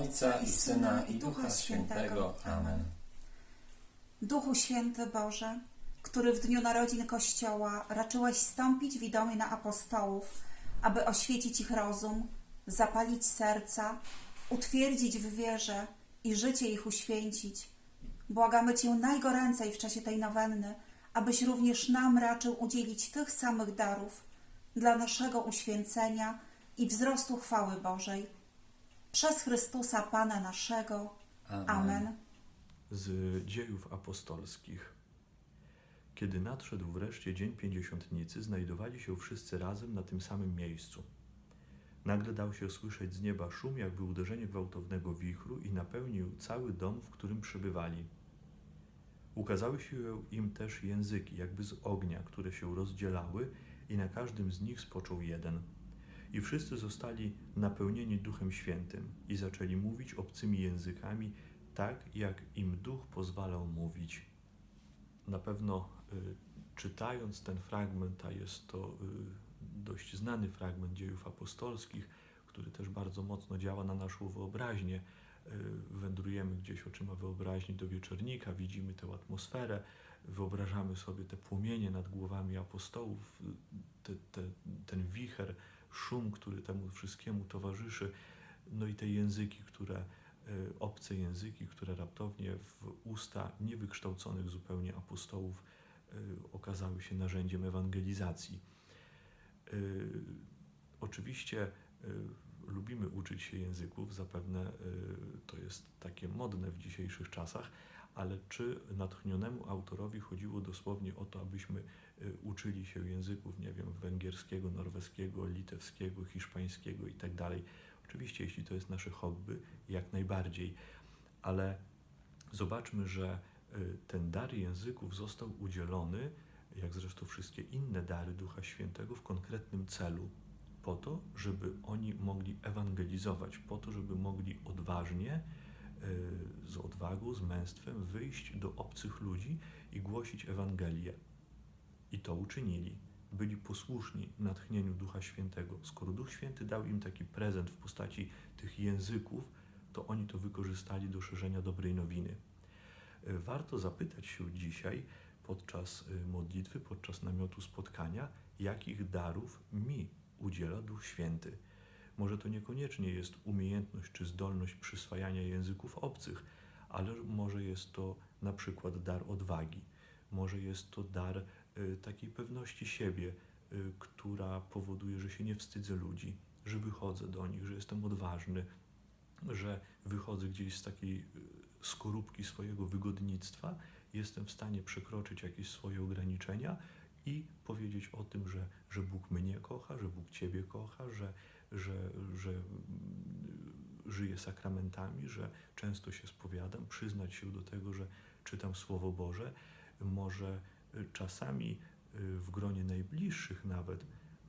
Ojca i Syna i Ducha Świętego. Amen. Duchu Święty Boże, który w dniu narodzin Kościoła raczyłeś stąpić widomie na apostołów, aby oświecić ich rozum, zapalić serca, utwierdzić w wierze i życie ich uświęcić. Błagamy Cię najgoręcej w czasie tej nowenny, abyś również nam raczył udzielić tych samych darów dla naszego uświęcenia i wzrostu chwały Bożej. Przez Chrystusa Pana naszego. Amen. z dziejów apostolskich. Kiedy nadszedł wreszcie dzień pięćdziesiątnicy, znajdowali się wszyscy razem na tym samym miejscu. Nagle dał się słyszeć z nieba szum, jakby uderzenie gwałtownego wichru i napełnił cały dom, w którym przebywali. Ukazały się im też języki, jakby z ognia, które się rozdzielały i na każdym z nich spoczął jeden. I wszyscy zostali napełnieni Duchem Świętym i zaczęli mówić obcymi językami, tak jak im Duch pozwalał mówić. Na pewno y, czytając ten fragment, a jest to y, dość znany fragment dziejów apostolskich, który też bardzo mocno działa na naszą wyobraźnię. Y, wędrujemy gdzieś oczyma wyobraźni do wieczornika, widzimy tę atmosferę, wyobrażamy sobie te płomienie nad głowami apostołów, te, te, ten wicher, szum, który temu wszystkiemu towarzyszy, no i te języki, które y, obce języki, które raptownie w usta niewykształconych zupełnie apostołów y, okazały się narzędziem ewangelizacji. Y, Oczywiście lubimy uczyć się języków, zapewne to jest takie modne w dzisiejszych czasach, ale czy natchnionemu autorowi chodziło dosłownie o to, abyśmy y, uczyli się języków, nie wiem, węgierskiego, norweskiego, litewskiego, hiszpańskiego i tak dalej? Oczywiście, jeśli to jest nasze hobby, jak najbardziej, ale zobaczmy, że y, ten dar języków został udzielony, jak zresztą wszystkie inne dary Ducha Świętego, w konkretnym celu. Po to, żeby oni mogli ewangelizować, po to, żeby mogli odważnie, z odwagą, z męstwem wyjść do obcych ludzi i głosić Ewangelię. I to uczynili. Byli posłuszni natchnieniu Ducha Świętego. Skoro Duch Święty dał im taki prezent w postaci tych języków, to oni to wykorzystali do szerzenia dobrej nowiny. Y, Warto zapytać się dzisiaj podczas y, modlitwy, podczas namiotu spotkania, jakich darów mi udziela Duch Święty. Może to niekoniecznie jest umiejętność czy zdolność przyswajania języków obcych, ale może jest to na przykład dar odwagi, może jest to dar y, takiej pewności siebie, y, która powoduje, że się nie wstydzę ludzi, że wychodzę do nich, że jestem odważny, że wychodzę gdzieś z takiej y, skorupki swojego wygodnictwa, jestem w stanie przekroczyć jakieś swoje ograniczenia i powiedzieć o tym, że, że Bóg mnie kocha, że Bóg Ciebie kocha, że, że, że żyję sakramentami, że często się spowiadam, przyznać się do tego, że czytam Słowo Boże. Może y, czasami y, w gronie najbliższych nawet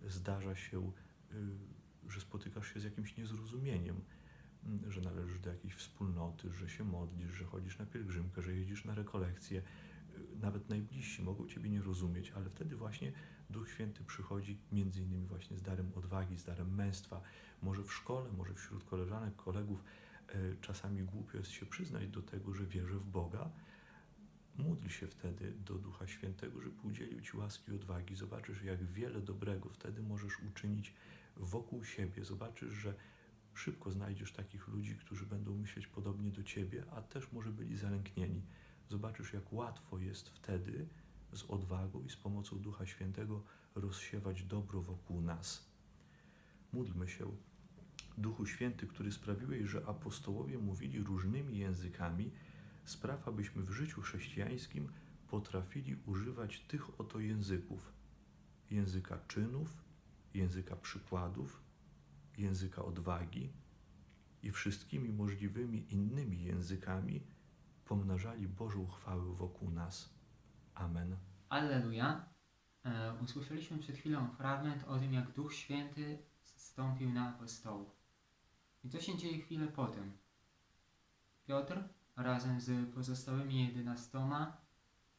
zdarza się, y, że spotykasz się z jakimś niezrozumieniem, że należysz do jakiejś wspólnoty, że się modlisz, że chodzisz na pielgrzymkę, że jeździsz na rekolekcje. Nawet najbliżsi mogą Ciebie nie rozumieć, ale wtedy właśnie Duch Święty przychodzi między innymi właśnie z darem odwagi, z darem męstwa. Może w szkole, może wśród koleżanek, kolegów y, czasami głupio jest się przyznać do tego, że wierzę w Boga. Módl się wtedy do Ducha Świętego, żeby udzielił Ci łaski i odwagi. Zobaczysz, jak wiele dobrego wtedy możesz uczynić wokół siebie. Zobaczysz, że szybko znajdziesz takich ludzi, którzy będą myśleć podobnie do Ciebie, a też może byli zalęknieni. Zobaczysz, jak łatwo jest wtedy z odwagą i z pomocą Ducha Świętego rozsiewać dobro wokół nas. Módlmy się. Duchu Święty, który sprawiłeś, że apostołowie mówili różnymi językami, spraw, abyśmy w życiu chrześcijańskim potrafili używać tych oto języków: języka czynów, języka przykładów, języka odwagi i wszystkimi możliwymi innymi językami pomnażali Bożą chwałę wokół nas. Amen. Alleluja. E, usłyszeliśmy przed chwilą fragment o tym, jak Duch Święty zstąpił na apostołów. I co się dzieje chwilę potem? Piotr razem z pozostałymi jedenastoma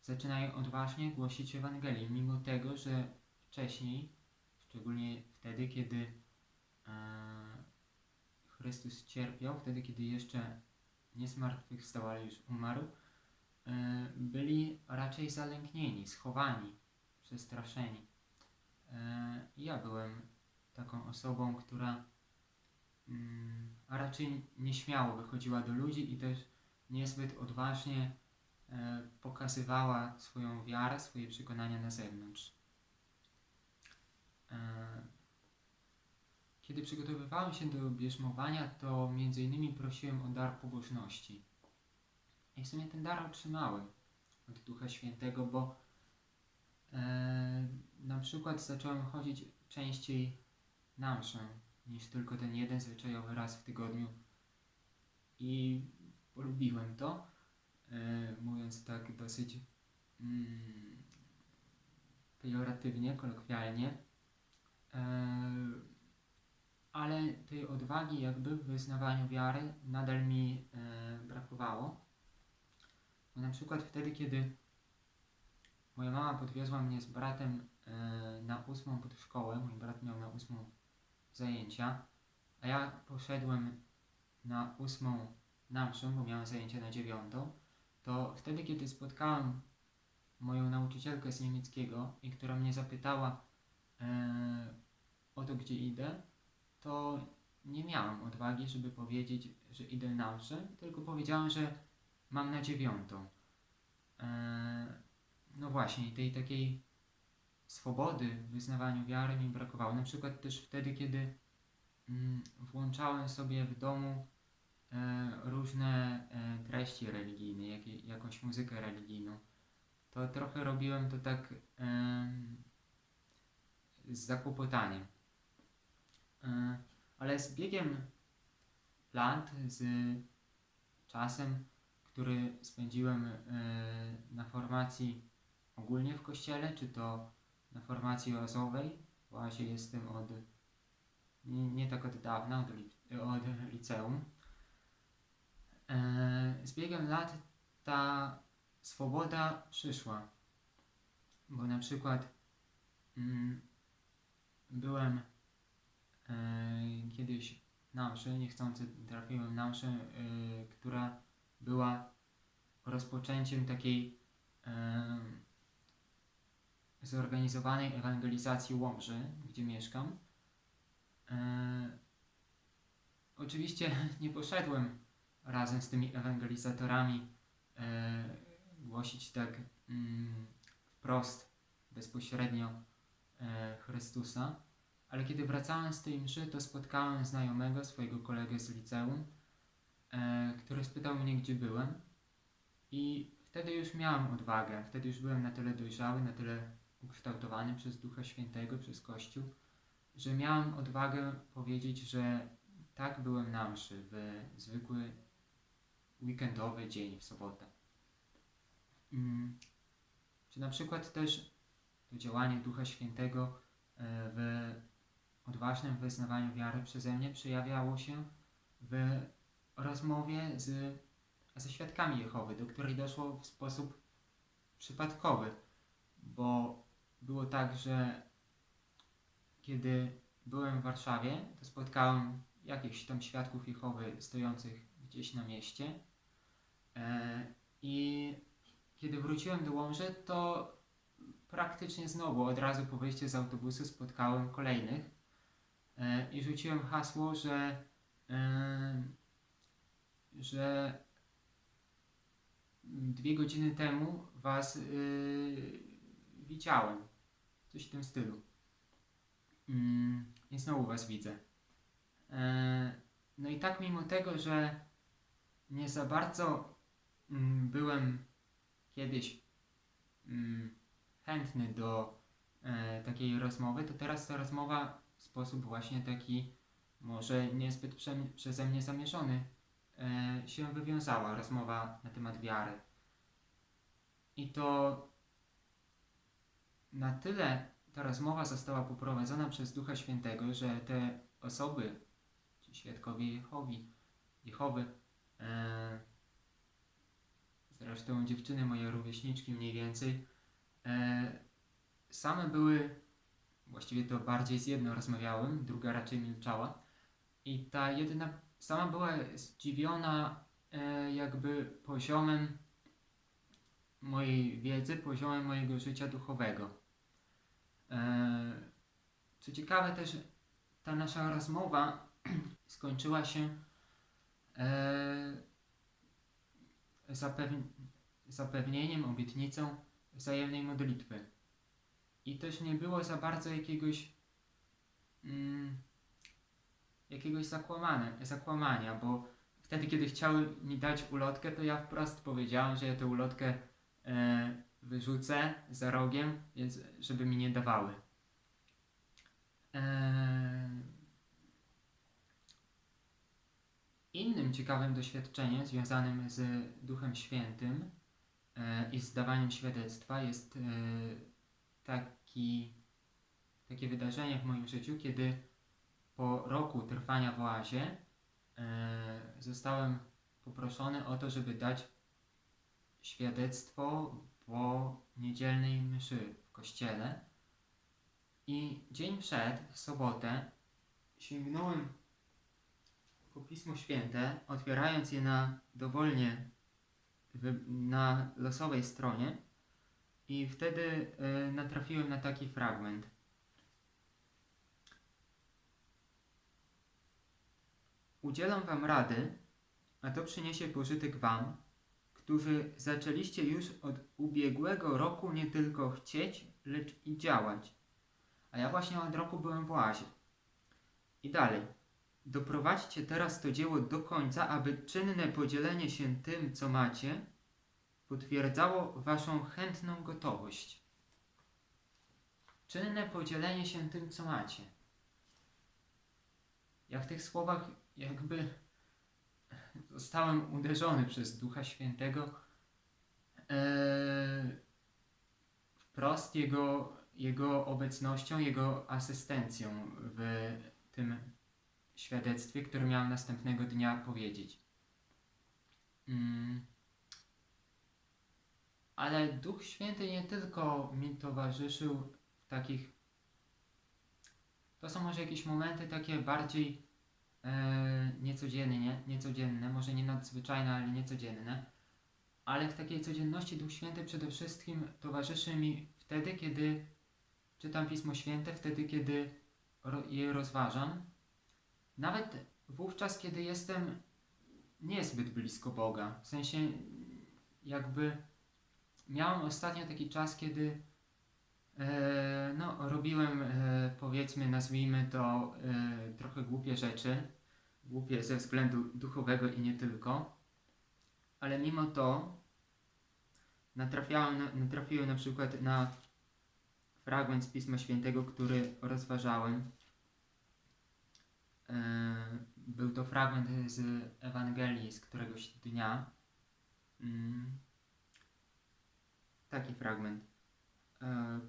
zaczynają odważnie głosić Ewangelię, mimo tego, że wcześniej, szczególnie wtedy, kiedy e, Chrystus cierpiał, wtedy kiedy jeszcze nie zmartwychwstał, ale już umarł, e, byli raczej zalęknieni, schowani, przestraszeni. E, Ja byłem taką osobą, która mm, raczej nieśmiało wychodziła do ludzi i też niezbyt odważnie e, pokazywała swoją wiarę, swoje przekonania na zewnątrz. Kiedy przygotowywałem się do bierzmowania, to innymi prosiłem o dar pobożności. I w sumie ten dar otrzymałem od Ducha Świętego, bo e, na przykład zacząłem chodzić częściej na mszę niż tylko ten jeden zwyczajowy raz w tygodniu. I polubiłem to, e, mówiąc tak dosyć mm, pejoratywnie, kolokwialnie. E, ale tej odwagi jakby w wyznawaniu wiary nadal mi e, brakowało. Bo na przykład wtedy, kiedy moja mama podwiozła mnie z bratem e, na ósmą pod szkołę, mój brat miał na ósmą zajęcia, a ja poszedłem na ósmą na mszę, bo miałem zajęcia na dziewiątą, to wtedy, kiedy spotkałem moją nauczycielkę z niemieckiego i która mnie zapytała e, o to, gdzie idę, to nie miałem odwagi, żeby powiedzieć, że idę na mszę, tylko powiedziałem, że mam na dziewiątą. E, no właśnie, tej takiej swobody w wyznawaniu wiary mi brakowało. Na przykład też wtedy, kiedy mm, włączałem sobie w domu e, różne e, treści religijne, jakie, jakąś muzykę religijną, to trochę robiłem to tak em, z zakłopotaniem. E, ale z biegiem lat, z czasem, który spędziłem e, na formacji ogólnie w kościele, czy to na formacji oazowej, w oazie jestem od nie, nie tak od dawna, od, od liceum. E, z biegiem lat ta swoboda przyszła, bo na przykład mm, byłem kiedyś na mszy, niechcący trafiłem na mszę, e, która była rozpoczęciem takiej e, zorganizowanej ewangelizacji Łomży, gdzie mieszkam. E, oczywiście nie poszedłem razem z tymi ewangelizatorami e, głosić tak mm, wprost, bezpośrednio e, Chrystusa, ale kiedy wracałem z tej mszy, to spotkałem znajomego, swojego kolegę z liceum, e, który spytał mnie, gdzie byłem i wtedy już miałem odwagę, wtedy już byłem na tyle dojrzały, na tyle ukształtowany przez Ducha Świętego, przez Kościół, że miałem odwagę powiedzieć, że tak byłem na mszy w zwykły weekendowy dzień, w sobotę. Mm. Czy na przykład też to działanie Ducha Świętego e, w odważnym wyznawaniu wiary przeze mnie przejawiało się w rozmowie z, ze świadkami Jehowy, do której doszło w sposób przypadkowy, bo było tak, że kiedy byłem w Warszawie, to spotkałem jakichś tam świadków Jehowy stojących gdzieś na mieście. E, i kiedy wróciłem do Łomży, to praktycznie znowu od razu po wyjściu z autobusu spotkałem kolejnych i rzuciłem hasło, że e, że dwie godziny temu was y, widziałem. Coś w tym stylu. Mm, I znowu was widzę. E, no i tak mimo tego, że nie za bardzo mm, byłem kiedyś mm, chętny do e, takiej rozmowy, to teraz ta rozmowa w sposób właśnie taki może niezbyt prze, przeze mnie zamierzony e, się wywiązała. Rozmowa na temat wiary. I to na tyle ta rozmowa została poprowadzona przez Ducha Świętego, że te osoby, ci świadkowie Jehowi, Jehowy, e, zresztą dziewczyny moje rówieśniczki mniej więcej, e, same były, właściwie to bardziej z jedną rozmawiałem, druga raczej milczała i ta jedna sama była zdziwiona e, jakby poziomem mojej wiedzy, poziomem mojego życia duchowego. E, co ciekawe też, ta nasza rozmowa skończyła się e, zapew- zapewnieniem, obietnicą wzajemnej modlitwy. I też nie było za bardzo jakiegoś mm, jakiegoś zakłamania, zakłamania, bo wtedy, kiedy chciały mi dać ulotkę, to ja wprost powiedziałem, że ja tę ulotkę e, wyrzucę za rogiem, więc żeby mi nie dawały. E, innym ciekawym doświadczeniem związanym z Duchem Świętym e, i z dawaniem świadectwa jest e, taki, takie wydarzenie w moim życiu, kiedy po roku trwania w oazie e, zostałem poproszony o to, żeby dać świadectwo po niedzielnej mszy w kościele. I dzień przed, w sobotę, sięgnąłem po Pismo Święte, otwierając je na dowolnie na losowej stronie i wtedy e, natrafiłem na taki fragment. Udzielam wam rady, a to przyniesie pożytek wam, którzy zaczęliście już od ubiegłego roku nie tylko chcieć, lecz i działać. A ja właśnie od roku byłem w oazie. I dalej. Doprowadźcie teraz to dzieło do końca, aby czynne podzielenie się tym, co macie, potwierdzało waszą chętną gotowość. Czynne podzielenie się tym, co macie. Ja w tych słowach jakby zostałem uderzony przez Ducha Świętego eee, wprost jego, jego obecnością, jego asystencją w tym świadectwie, które miałem następnego dnia powiedzieć. Mm. Ale Duch Święty nie tylko mi towarzyszył w takich. To są może jakieś momenty takie bardziej e, nie? niecodzienne, może nie nadzwyczajne, ale niecodzienne. Ale w takiej codzienności Duch Święty przede wszystkim towarzyszy mi wtedy, kiedy czytam Pismo Święte, wtedy, kiedy je rozważam. Nawet wówczas, kiedy jestem niezbyt blisko Boga. W sensie, jakby miałem ostatnio taki czas, kiedy e, no, robiłem, e, powiedzmy, nazwijmy to, e, trochę głupie rzeczy. Głupie ze względu duchowego i nie tylko. Ale mimo to natrafiałem, na- natrafiłem na przykład na fragment z Pisma Świętego, który rozważałem. E, Był to fragment z Ewangelii z któregoś dnia. Taki fragment. E,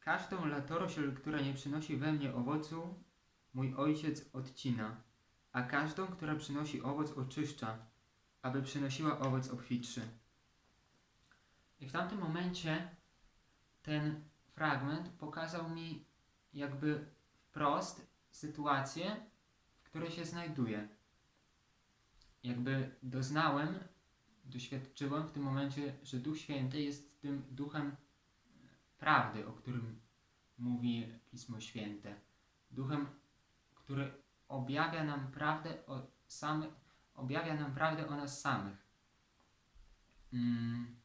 Każdą latorośl, która nie przynosi we mnie owocu, mój ojciec odcina, a każdą, która przynosi owoc, oczyszcza, aby przynosiła owoc obfitszy. I w tamtym momencie ten fragment pokazał mi jakby wprost sytuację, w której się znajduję. Jakby doznałem, doświadczyłem w tym momencie, że Duch Święty jest tym duchem prawdy, o którym mówi Pismo Święte. Duchem, który objawia nam prawdę o samych, objawia nam prawdę o nas samych. Mm.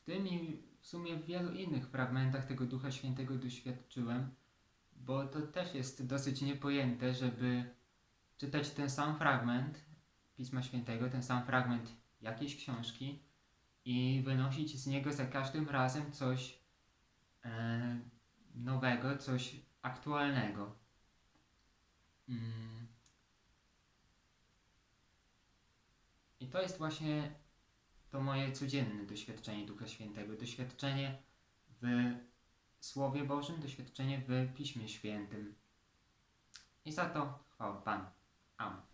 W tym i w sumie w wielu innych fragmentach tego Ducha Świętego doświadczyłem, bo to też jest dosyć niepojęte, żeby czytać ten sam fragment Pisma Świętego, ten sam fragment jakiejś książki i wynosić z niego za każdym razem coś e, nowego, coś aktualnego. Mm. I to jest właśnie to moje codzienne doświadczenie Ducha Świętego. Doświadczenie w Słowie Bożym, doświadczenie w Piśmie Świętym. I za to chwała Panu. Amen.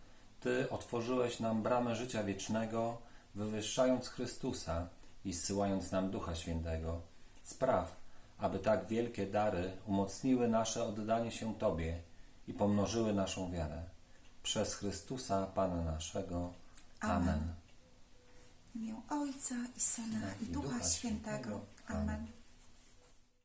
Ty otworzyłeś nam bramę życia wiecznego, wywyższając Chrystusa i zsyłając nam Ducha Świętego. Spraw, aby tak wielkie dary umocniły nasze oddanie się Tobie i pomnożyły naszą wiarę. Przez Chrystusa, Pana naszego. Amen. Amen. W imię Ojca i Syna i Ducha Świętego. Amen.